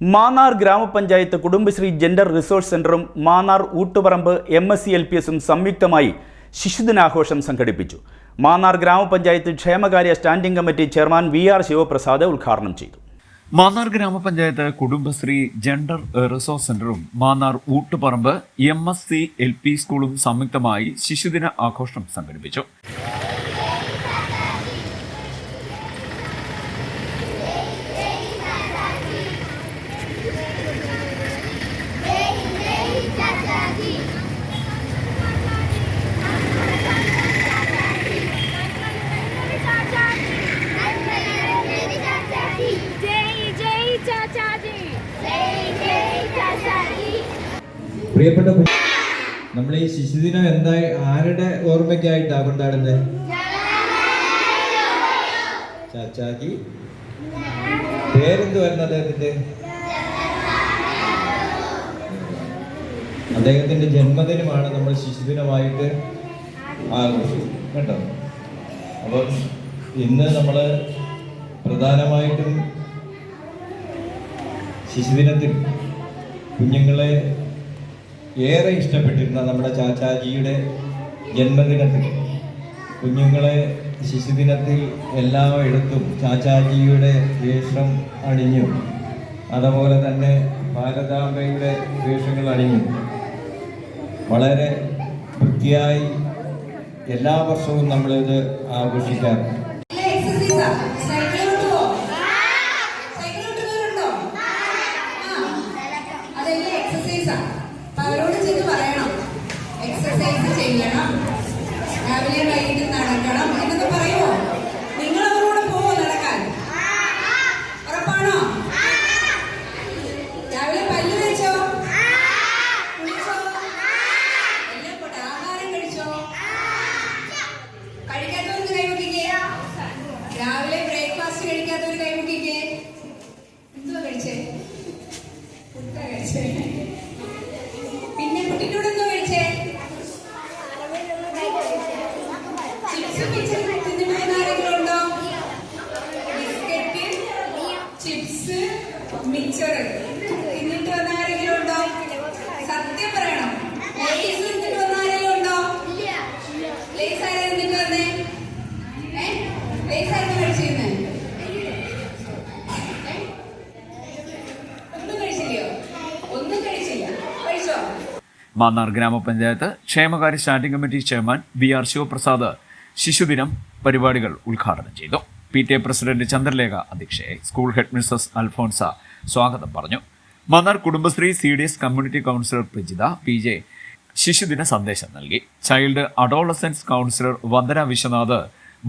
മാന്നാർ ഗ്രാമപഞ്ചായത്ത് Kudumbashree gender resource സെന്ററും Mannar Oottuparambu M S C L P എസും സംയുക്തമായി ശിശുദിനാഘോഷം സംഘടിപ്പിച്ചു. മാന്നാർ ഗ്രാമപഞ്ചായത്ത് ക്ഷേമകാര്യ standing committee chairman V R Sivaprasad ഉദ്ഘാടനം ചെയ്തു. മാന്നാർ ഗ്രാമപഞ്ചായത്ത് കുടുംബശ്രീ ജെൻഡർ റിസോഴ്സ് സെന്ററും Mannar Oottuparambu M S C L P സ്കൂളും സംയുക്തമായി ശിശുദിന ആഘോഷം സംഘടിപ്പിച്ചു. പ്രിയപ്പെട്ട നമ്മൾ ഈ ശിശുദിനം എന്തായി ആരുടെ ഓർമ്മയ്ക്കായിട്ടാ കൊണ്ടാടുന്നത് ചാച്ചാജി പേരെന്ത് വരുന്നത് അദ്ദേഹത്തിന്റെ? അദ്ദേഹത്തിന്റെ ജന്മദിനമാണ് നമ്മൾ ശിശുദിനമായിട്ട് ആഘോഷിക്കും കേട്ടോ? അപ്പം ഇന്ന് നമ്മൾ പ്രധാനമായിട്ടും ശിശുദിനത്തിൽ കുഞ്ഞുങ്ങളെ ഏറെ ഇഷ്ടപ്പെട്ടിരുന്ന നമ്മുടെ ചാച്ചാജിയുടെ ജന്മദിനത്തിൽ കുഞ്ഞുങ്ങളെ ശിശുദിനത്തിൽ എല്ലായിടത്തും ചാച്ചാജിയുടെ വേഷം അണിഞ്ഞു. അതുപോലെ തന്നെ ഭാരതാംബയുടെ വേഷങ്ങൾ അണിഞ്ഞു. വളരെ വൃത്തിയായി എല്ലാ വർഷവും നമ്മളിത് ആഘോഷിക്കാറുണ്ട്. എക്സസൈസാ സൈക്കിളിലോട്ട് പോ സൈക്കിളിലോട്ട് പോരുണ്ടോ അതെല്ലാം എക്സസൈസാ അപ്പൊ അവരോട് ചെന്ന് പറയണം എക്സസൈസ് ചെയ്യണം. രാവിലെ വൈകിട്ട് നടക്കണം. എന്നൊക്കെ പറയുമോ നിങ്ങൾ അവരോട് പോവോ നടക്കാൻ? ഉറപ്പാണോ? രാവിലെ പല്ല് വെച്ചോ കുളിച്ചോ? എല്ലാം പോട്ടെ. ആഹാരം കഴിച്ചോ? കഴിക്കാത്തവർക്ക് കൈമുട്ടിക്കേ രാവിലെ ബ്രേക്ക്ഫാസ്റ്റ് കഴിക്കാത്തവർ കൈമുട്ടിക്കേ എന്തുവാ കഴിച്ചേ? പുട്ട കഴിച്ചേ. മാന്നാർ ഗ്രാമപഞ്ചായത്ത് ക്ഷേമകാര്യ standing committee chairman V R Sivaprasad ശിശുദിനം പരിപാടികൾ ഉദ്ഘാടനം ചെയ്തു. P T A president Chandralekha അധ്യക്ഷയെ school head Mrs Alphonsa സ്വാഗതം പറഞ്ഞു. Mannar Kudumbashree C D S community counsellor Prajitha P J ശിശുദിന സന്ദേശം നൽകി. Child adolescence counsellor Vandana Viswanath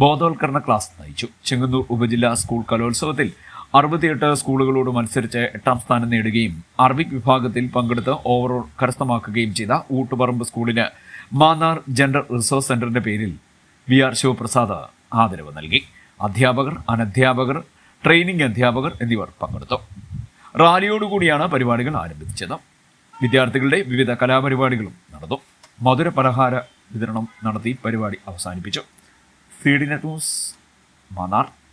ബോധവൽക്കരണ ക്ലാസ് നയിച്ചു. ചെങ്ങന്നൂർ ഉപജില്ലാ സ്കൂൾ കലോത്സവത്തിൽ അറുപത്തിയെട്ട് സ്കൂളുകളോട് മത്സരിച്ച് എട്ടാം സ്ഥാനം നേടുകയും അറബിക് വിഭാഗത്തിൽ പങ്കെടുത്ത് ഓവറോൾ കരസ്ഥമാക്കുകയും ചെയ്ത ഊട്ടുപറമ്പ് സ്കൂളിന് മാന്നാർ ജനറൽ റിസോഴ്സ് സെന്ററിന്റെ പേരിൽ വി ആർ ശിവപ്രസാദ് ആദരവ് നൽകി. അധ്യാപകർ അനധ്യാപകർ ട്രെയിനിംഗ് അധ്യാപകർ എന്നിവർ പങ്കെടുത്തു. റാലിയോടുകൂടിയാണ് പരിപാടികൾ ആരംഭിച്ചത്. വിദ്യാർത്ഥികളുടെ വിവിധ കലാപരിപാടികളും നടന്നു. മധുര പലഹാര വിതരണം നടത്തി പരിപാടി അവസാനിപ്പിച്ചു. C D net news Mannar.